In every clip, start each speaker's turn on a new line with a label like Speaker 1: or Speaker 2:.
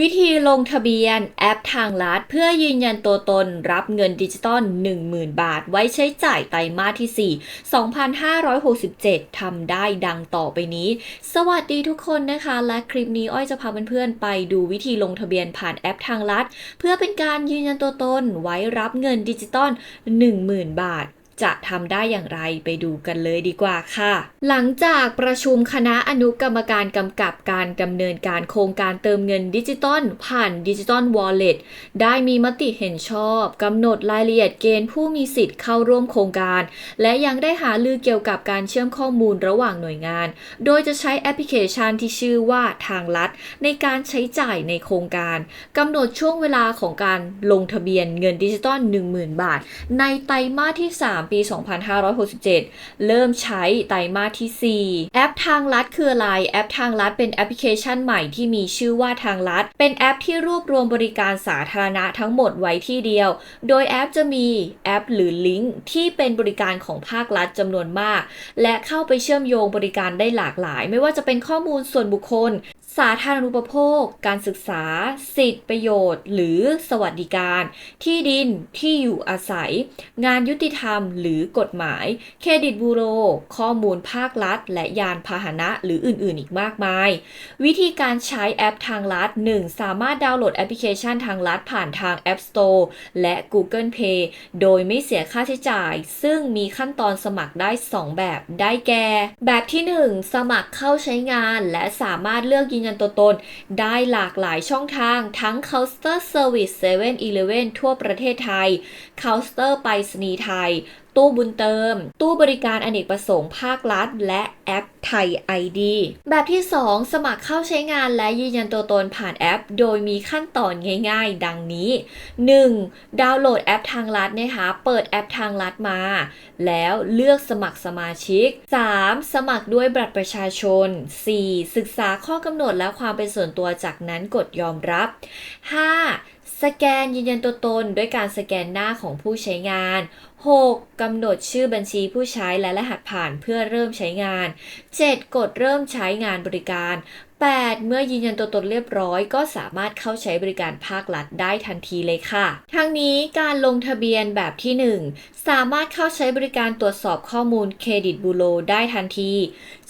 Speaker 1: วิธีลงทะเบียนแอปทางลัดเพื่อยืนยันตัวตนรับเงินดิจิตอล10,000 บาท ไว้ใช้จ่ายไตรมาสที่ 4 2567 ทำได้ดังต่อไปนี้ สวัสดีทุกคนนะคะ และคลิปนี้อ้อยจะพาเพื่อนๆไปดูวิธีลงทะเบียนผ่านแอปทางลัด เพื่อเป็นการยืนยันตัวตนไว้รับเงินดิจิตอล10,000 บาท จะทำได้อย่างไรไปดูกันเลยดีกว่าค่ะ หลังจากประชุมคณะอนุกรรมการกำกับการดำเนินการโครงการเติมเงินดิจิตอลผ่านดิจิตอลวอลเล็ตได้มีมติเห็นชอบกำหนดรายละเอียดเกณฑ์ผู้มีสิทธิ์เข้าร่วมโครงการ และยังได้หาลือเกี่ยวกับการเชื่อมข้อมูลระหว่างหน่วยงาน โดยจะใช้แอปพลิเคชันที่ชื่อว่าทางลัด ในการใช้จ่ายในโครงการกำหนดช่วงเวลาของการลงทะเบียนเงินดิจิตอล10,000 บาท ในไตรมาสที่ 3ปี 2567 เริ่มใช้ไตรมาสที่ 4 แอปทางลัดคืออะไร แอปทางลัดเป็นแอปพลิเคชันใหม่ที่มีชื่อว่าทางลัด เป็นแอปที่รวบรวมบริการสาธารณะทั้งหมดไว้ที่เดียว โดยแอปจะมีแอปหรือลิงก์ที่เป็นบริการของภาครัฐจำนวนมาก และเข้าไปเชื่อมโยงบริการได้หลากหลาย ไม่ว่าจะเป็นข้อมูลส่วนบุคคล สาธารณูปโภค การศึกษา สิทธิประโยชน์ หรือสวัสดิการ ที่ดิน ที่อยู่อาศัย งานยุติธรรม หรือกฎหมาย เครดิตบูโร ข้อมูลภาครัฐ และยานพาหนะ หรืออื่นๆ อีกมากมาย วิธีการใช้แอปทางลัด 1. สามารถดาวน์โหลดแอปพลิเคชันทางลัดผ่านทาง App Store และ Google Play โดยไม่เสียค่าใช้จ่าย ซึ่งมีขั้นตอนสมัครได้ 2 แบบ ได้แก่ แบบที่ 1 สมัครเข้าใช้งาน และสามารถเลือกยืนยันตัวตน ได้หลากหลายช่องทางทั้ง Counter Service 7-Eleven ทั่วประเทศไทย Counter ไปรษณีย์ไทยตู้บุญเติม ตู้บริการอเนกประสงค์ภาครัฐ และแอปไทย ID แบบที่ 2 สมัครเข้าใช้งานและยืนยันตัวตนผ่านแอป โดยมีขั้นตอนง่ายๆ ดังนี้ 1. ดาวน์โหลดแอปทางลัดนะคะ เปิดแอปทางลัดมา แล้วเลือกสมัครสมาชิก 3. สมัครด้วยบัตรประชาชน 4. ศึกษาข้อกำหนดและความเป็นส่วนตัวจากนั้นกดยอมรับ 5. สแกนยืนยันตัวตนด้วยการสแกนหน้าของผู้ใช้งาน 6. กำหนดชื่อบัญชีผู้ใช้และรหัสผ่านเพื่อเริ่มใช้งาน 7. กดเริ่มใช้งานบริการ 8. เมื่อยืนยันตัวตนเรียบร้อย ก็สามารถเข้าใช้บริการภาครัฐได้ทันทีเลยค่ะ ทั้งนี้การลงทะเบียนแบบที่ 1 สามารถเข้าใช้บริการตรวจสอบข้อมูลเครดิตบูโรได้ทันที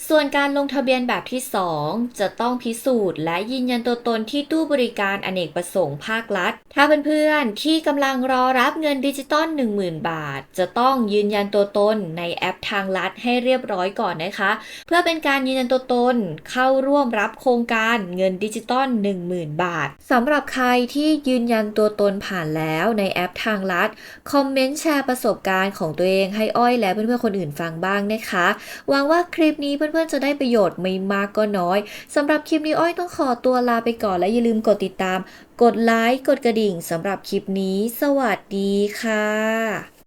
Speaker 1: ส่วนการลงทะเบียนแบบที่ 2 จะต้องพิสูจน์และยืนยันตัวตนที่ตู้บริการอเนกประสงค์ภาครัฐ ถ้าเพื่อนๆที่กำลังรอรับเงินดิจิตอล10,000 บาท จะต้องยืนยันตัวตนในแอปทางลัดให้เรียบร้อยก่อนนะคะ เพื่อเป็นการยืนยันตัวตนเข้าร่วมรับโครงการเงินดิจิตอล10,000 บาทสำหรับใครที่ยืนยันตัวตนผ่านแล้วในแอปทางลัดคอมเมนต์แชร์ประสบการณ์ของตัวเองให้อ้อยและเพื่อนๆคนอื่นฟังบ้างนะคะหวังว่าคลิปนี้เพื่อนเพื่อนๆจะได้ประโยชน์ไม่มากก็น้อยสำหรับคลิปนี้อ้อยต้องขอตัวลาไปก่อนและอย่าลืมกดติดตาม กดไลค์กดกระดิ่งสำหรับคลิปนี้ สวัสดีค่ะ